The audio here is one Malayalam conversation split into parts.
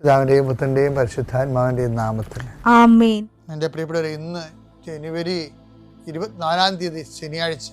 പിതാവിന്റെയും പുത്രന്റെയും പരിശുദ്ധാത്മാവിന്റെയും നാമത്തിൽ. ആമേൻ. എന്റെ പ്രിയപ്പെട്ടവർ ഇന്ന് ജനുവരി ഇരുപത്തിനാലാം തീയതി ശനിയാഴ്ച.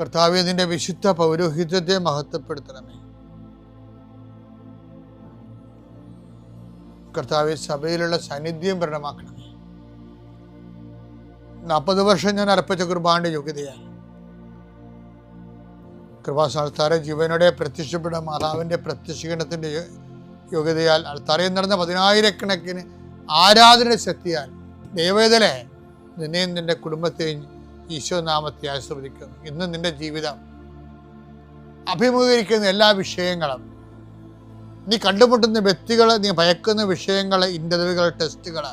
കർത്താവെ നിന്റെ വിശുദ്ധ പൗരോഹിത്യത്തെ മഹത്വപ്പെടുത്തണമേ. കർത്താവെ സഭയിലുള്ള സാന്നിധ്യം പ്രകടമാക്കണമേ. നാൽപ്പത് വർഷം ഞാൻ അർപ്പിച്ച കുർബാന്റെ യോഗ്യതയാണ്. കൃപാ സാൽത്താര ജീവനോടെ പ്രത്യക്ഷപ്പെട്ട മാതാവിന്റെ പ്രത്യക്ഷീകരണത്തിന്റെ യോഗ്യതയാൽ അൾത്താറയിൽ നടന്ന പതിനായിരക്കണക്കിന് ആരാധന ശക്തിയാൽ ദൈവവേദനെ നിന്നെയും നിന്റെ കുടുംബത്തെയും ഈശോ ആസ്വദിക്കുന്നു ഇന്ന് നിന്റെ ജീവിതം അഭിമുഖീകരിക്കുന്ന എല്ലാ വിഷയങ്ങളും നീ കണ്ടുമുട്ടുന്ന വ്യക്തികൾ നീ ഭയക്കുന്ന വിഷയങ്ങൾ ഇന്റർവ്യൂകൾ ടെസ്റ്റുകൾ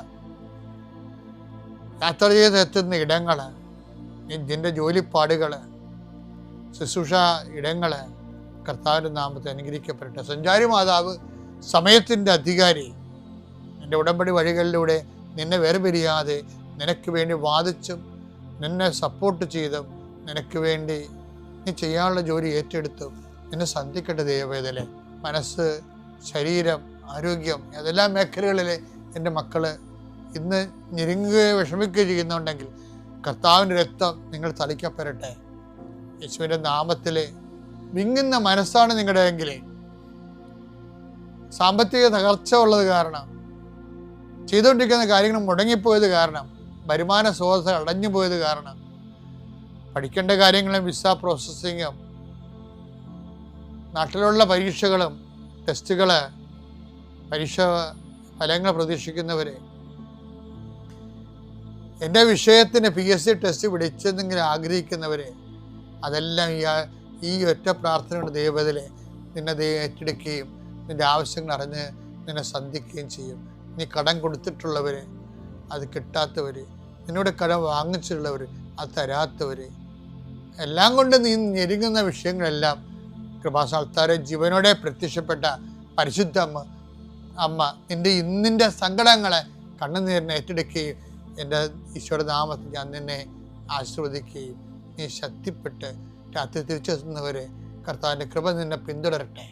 യാത്ര ചെയ്ത് എത്തുന്ന ഇടങ്ങൾ നിന്റെ ജോലിപ്പാടുകൾ ശുശ്രൂഷ ഇടങ്ങൾ കർത്താവിന്റെ നാമത്തെ അനുഗ്രഹിക്കപ്പെടട്ടെ. സഞ്ചാരി മാതാവ് സമയത്തിന്റെ അധികാരി എന്റെ ഉടമ്പടി വഴികളിലൂടെ നിന്നെ വേർപിരിയാതെ നിനക്ക് വേണ്ടി വാദിച്ചും നിന്നെ സപ്പോർട്ട് ചെയ്തും നിനക്ക് വേണ്ടി നീ ചെയ്യാനുള്ള ജോലി ഏറ്റെടുത്തും നിന്നെ സന്ധിക്കട്ടെ ദൈവവേദലെ മനസ്സ് ശരീരം ആരോഗ്യം ഏതെല്ലാം മേഖലകളിൽ എന്റെ മക്കൾ ഇന്ന് ഞെരുങ്ങുകയോ വിഷമിക്കുകയോ ചെയ്യുന്നുണ്ടെങ്കിൽ കർത്താവിന്റെ രക്തം നിങ്ങൾ തളിക്കപ്പെടട്ടെ യേശുവിന്റെ നാമത്തിൽ വിങ്ങുന്ന മനസ്സാണ് നിങ്ങളുടെ എങ്കിൽ സാമ്പത്തിക തകർച്ച ഉള്ളത് കാരണം ചെയ്തുകൊണ്ടിരിക്കുന്ന കാര്യങ്ങൾ മുടങ്ങിപ്പോയത് കാരണം വരുമാന സ്രോതസ് അടഞ്ഞു പോയത് കാരണം പഠിക്കേണ്ട കാര്യങ്ങളും വിസ പ്രോസസ്സിങ്ങും നാട്ടിലുള്ള പരീക്ഷകളും ടെസ്റ്റുകൾ പരീക്ഷ ഫലങ്ങൾ പ്രതീക്ഷിക്കുന്നവരെ എന്റെ വിഷയത്തിന് പി എസ് സി ടെസ്റ്റ് പിടിച്ചെന്നെങ്കിലും ആഗ്രഹിക്കുന്നവരെ അതെല്ലാം ഈ ഈ ഒറ്റ പ്രാർത്ഥന കൊണ്ട് ദൈവത്തിലെ നിന്നെ ദൈവം ഏറ്റെടുക്കുകയും നിന്റെ ആവശ്യങ്ങൾ അറിഞ്ഞ് നിന്നെ സന്ധിക്കുകയും ചെയ്യും. നീ കടം കൊടുത്തിട്ടുള്ളവർ അത് കിട്ടാത്തവർ നിന്നോട് കടം വാങ്ങിച്ചിട്ടുള്ളവർ അത് തരാത്തവർ എല്ലാം കൊണ്ട് നീ ഞെരുങ്ങുന്ന വിഷയങ്ങളെല്ലാം കൃപാസാൽത്താരെ ജീവനോടെ പ്രത്യക്ഷപ്പെട്ട പരിശുദ്ധ അമ്മ അമ്മ നിന്റെ ഇന്നിന്റെ സങ്കടങ്ങളെ കണ്ണുനീരിനെ ഏറ്റെടുക്കുകയും എന്റെ ഈശോയുടെ നാമത്തിൽ ഞാൻ നിന്നെ ആശ്രവദിക്കുകയും നീ ശക്തിപ്പെട്ട് രാത്രി തിരിച്ചെത്തുന്നവരെ കർത്താവിന്റെ കൃപ നിന്നെ പിന്തുടരട്ടെ.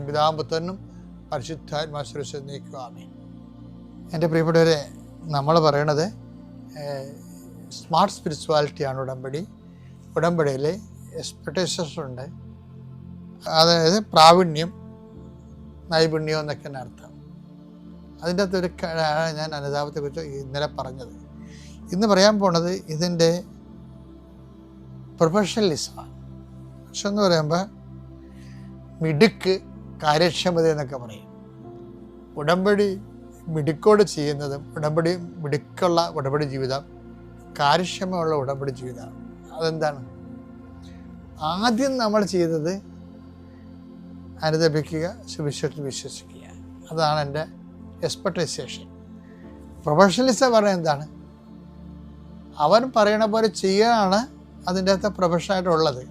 പിതാമ്പുത്തനും പരിശുദ്ധാത്മാശ്വരിച്ച് നീക്കുവാമേ എന്റെ പ്രിയപ്പെട്ടവരെ നമ്മൾ പറയണത് സ്മാർട്ട് സ്പിരിച്വാലിറ്റിയാണ് ഉടമ്പടി. ഉടമ്പടിയിൽ എക്സ്പെക്ടേഷൻസ് ഉണ്ട്. അതായത് പ്രാവീണ്യം നൈപുണ്യം എന്നൊക്കെ തന്നെ അർത്ഥം. അതിന്റെ അകത്തൊരു ഞാൻ അനുതാപത്തെക്കുറിച്ച് ഇന്നലെ പറഞ്ഞത്. ഇന്ന് പറയാൻ പോണത് ഇതിന്റെ പ്രൊഫഷണലിസമാണ് പക്ഷെ എന്ന് പറയുമ്പോൾ മിടുക്ക് കാര്യക്ഷമത എന്നൊക്കെ പറയും. ഉടമ്പടി മിടുക്കോട് ചെയ്യുന്നതും ഉടമ്പടി മിടുക്കുള്ള ഉടമ്പടി ജീവിതം കാര്യക്ഷമമുള്ള ഉടമ്പടി ജീവിതം അതെന്താണ്? ആദ്യം നമ്മൾ ചെയ്തത് അനുദപിക്കുക സുവിശേഷത്തിൽ വിശ്വസിക്കുക. അതാണ് എന്റെ എക്സ്പെർട്ടൈസേഷൻ പ്രൊഫഷണലിസം പറയുന്നത് എന്താണ്? അവൻ പറയണ പോലെ ചെയ്യാനാണ് അതിന്റെ അകത്ത് പ്രൊഫഷനായിട്ടുള്ളത്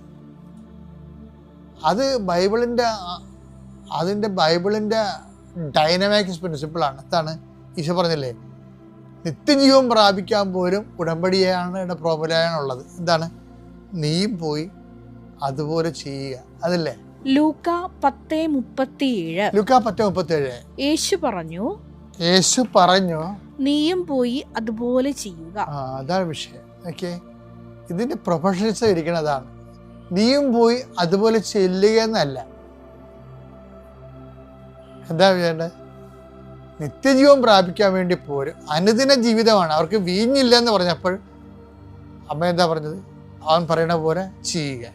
അത് ബൈബിളിന്റെ അതിന്റെ ബൈബിളിന്റെ ഡൈനമിക്സ് പ്രിൻസിപ്പിളാണ് എന്താണ് ഈശോ പറഞ്ഞില്ലേ? നിത്യജീവൻ പ്രാപിക്കാൻ പോലും ഉടമ്പടിയാണ് ഇവിടെ പ്രോബലാണുള്ളത് എന്താണ്? നീയും പോയി അതുപോലെ ചെയ്യുക. അതല്ലേ? ലൂക്ക പത്ത് മുപ്പത്തിയേഴ്. ലൂക്ക പത്ത് മുപ്പത്തേഴ് യേശു പറഞ്ഞു യേശു പറഞ്ഞു നീയും പോയി അതുപോലെ ചെയ്യുക. ആ അതാണ് വിഷയം. ഓക്കെ? ഇതിന്റെ പ്രൊഫഷണൽസ് ഇരിക്കുന്നതാണ് നീയും പോയി അതുപോലെ ചെല്ലുക എന്നല്ല. എന്താ ചെയ്യേണ്ടത് നിത്യജീവൻ പ്രാപിക്കാൻ വേണ്ടി പോരും. അനുദിന ജീവിതമാണ്. അവർക്ക് വീഞ്ഞില്ല എന്ന് പറഞ്ഞപ്പോൾ അമ്മ എന്താ പറഞ്ഞത്? അവൻ പറയണ പോലെ ചെയ്യുക.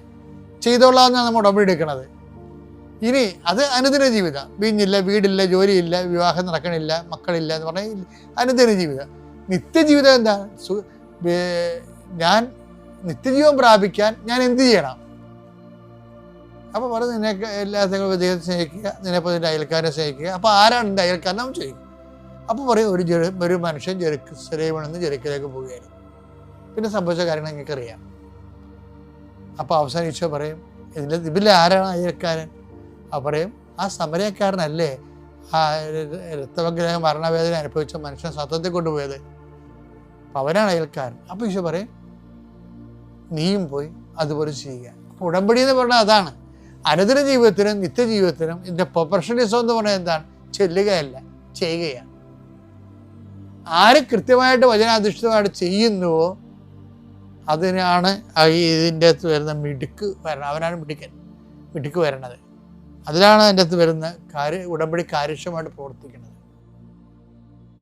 ചെയ്തോളാമെന്നാണ് നമ്മൾ ഉടമ്പടി ഇനി അത് അനുദിന ജീവിതം. വീഞ്ഞില്ല വീടില്ല ജോലിയില്ല വിവാഹം നടക്കണില്ല മക്കളില്ല എന്ന് പറഞ്ഞാൽ അനുദിന ജീവിതം. നിത്യജീവിതം എന്താ ഞാൻ നിത്യജീവൻ പ്രാപിക്കാൻ ഞാൻ എന്ത് ചെയ്യണം? അപ്പോൾ പറഞ്ഞു നിനക്ക് എല്ലാത്തിനും അദ്ദേഹത്തെ സ്നേഹിക്കുക നിന്നെപ്പോൾ നിന്റെ അയൽക്കാരെ സ്നേഹിക്കുക. അപ്പോൾ ആരാണ് എന്റെ അയൽക്കാരൻ നമ്മൾ ചെയ്യും അപ്പോൾ പറയും ഒരു ജെറു ഒരു മനുഷ്യൻ ചെറിയവണെന്ന് ജെറുക്കിലേക്ക് പോവുകയായിരുന്നു. പിന്നെ സംഭവിച്ച കാര്യങ്ങൾ നിങ്ങൾക്കറിയാം. അപ്പോൾ അവസാനം ഈശോ പറയും ഇതിൽ ഇതിൽ ആരാണ് അയൽക്കാരൻ? അപ്പോൾ പറയും ആ സമരക്കാരനല്ലേ ആ രക്തവഗ്രഹം മരണവേദന അനുഭവിച്ച മനുഷ്യൻ സത്യത്തിൽ കൊണ്ടുപോയത്. അപ്പം അവനാണ് അയൽക്കാരൻ. അപ്പോൾ ഈശോ പറയും നീയും പോയി അതുപോലെ ചെയ്യുക. അപ്പോൾ ഉടമ്പടി എന്ന് പറഞ്ഞാൽ അതാണ്. അനുദിന ജീവിതത്തിനും നിത്യജീവിതത്തിനും ഇതിന്റെ പ്രൊഫഷണലിസം എന്ന് പറഞ്ഞാൽ എന്താണ്? ചെല്ലുകയല്ല ചെയ്യുകയാണ്. ആര് കൃത്യമായിട്ട് വചനാധിഷ്ഠിതമായിട്ട് ചെയ്യുന്നുവോ അതിനാണ് ഇതിന്റെ അകത്ത് വരുന്ന മിടുക്ക് വരണം അവനാണ് മിടുക്കൻ മിടുക്ക് വരണത്. അതിലാണ് അതിന്റെ അകത്ത് വരുന്ന കാര്യ ഉടമ്പടി കാര്യക്ഷമമായിട്ട് പ്രവർത്തിക്കുന്നത്.